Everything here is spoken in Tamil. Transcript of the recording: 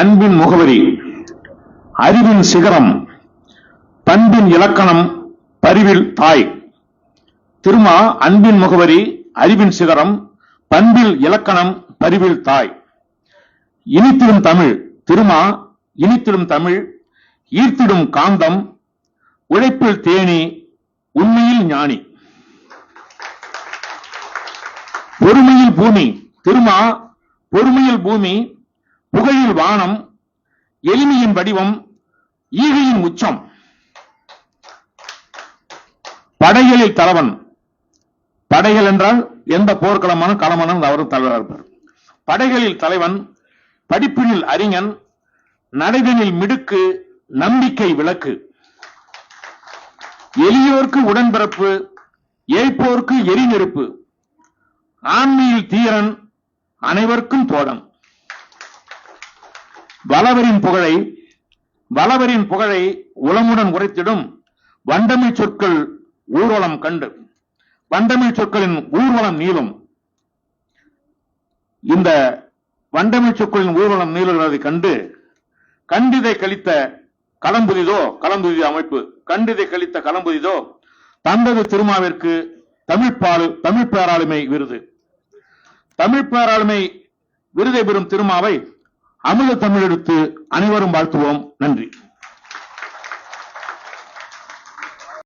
அன்பின் முகவரி அறிவின் சிகரம் பண்பின் இலக்கணம் பரிவில் தாய். திருமா அன்பின் முகவரி அறிவின் சிகரம் பண்பில் இலக்கணம் பரிவில் தாய். இனித்திடும் தமிழ் திருமா இனித்திடும் தமிழ் ஈர்த்திடும் காந்தம் உழைப்பில் தேனி உண்மையில் ஞானி. பொறுமையில் பூமி திருமா பொறுமையில் பூமி புகழில் வானம் எளிமையின் வடிவம் ஈகையின் உச்சம். படைகளில் தலைவன் படைகள் என்றால் எந்த போர்க்களமான களமான அவரும் தலைவராக இருப்பார். படைகளில் தலைவன் படிப்பினில் அறிஞன் நடைதனில் மிடுக்கு நம்பிக்கை விளக்கு. எளியோர்க்கு உடன்பிறப்பு ஏய்ப்போர்க்கு எரிநெருப்பு. ஆண்மையில் தீரன் அனைவருக்கும் தோழன். வளவரின் புகழை வளவரின் புகழை உளமுடன் உரைத்திடும் வண்டமிழ் சொற்கள் ஊர்வலம் கண்டு வண்டமிழ் சொற்களின் ஊர்வலம் நீளும். இந்த வண்டமிழ் சொற்களின் ஊர்வலம் நீளுகிறதை கண்டு கண்டிதை கழித்த களம்புதிதோ களம்புதி அமைப்பு கண்டிதை கழித்த களம்புதிதோ தந்தது திருமாவிற்கு தமிழ்ப்பாளு தமிழ் பேராளுமை விருது. தமிழ் பேராளுமை விருதை பெறும் திருமாவை அமுத தமிழெடுத்து அனைவரும் வாழ்த்துவோம். நன்றி.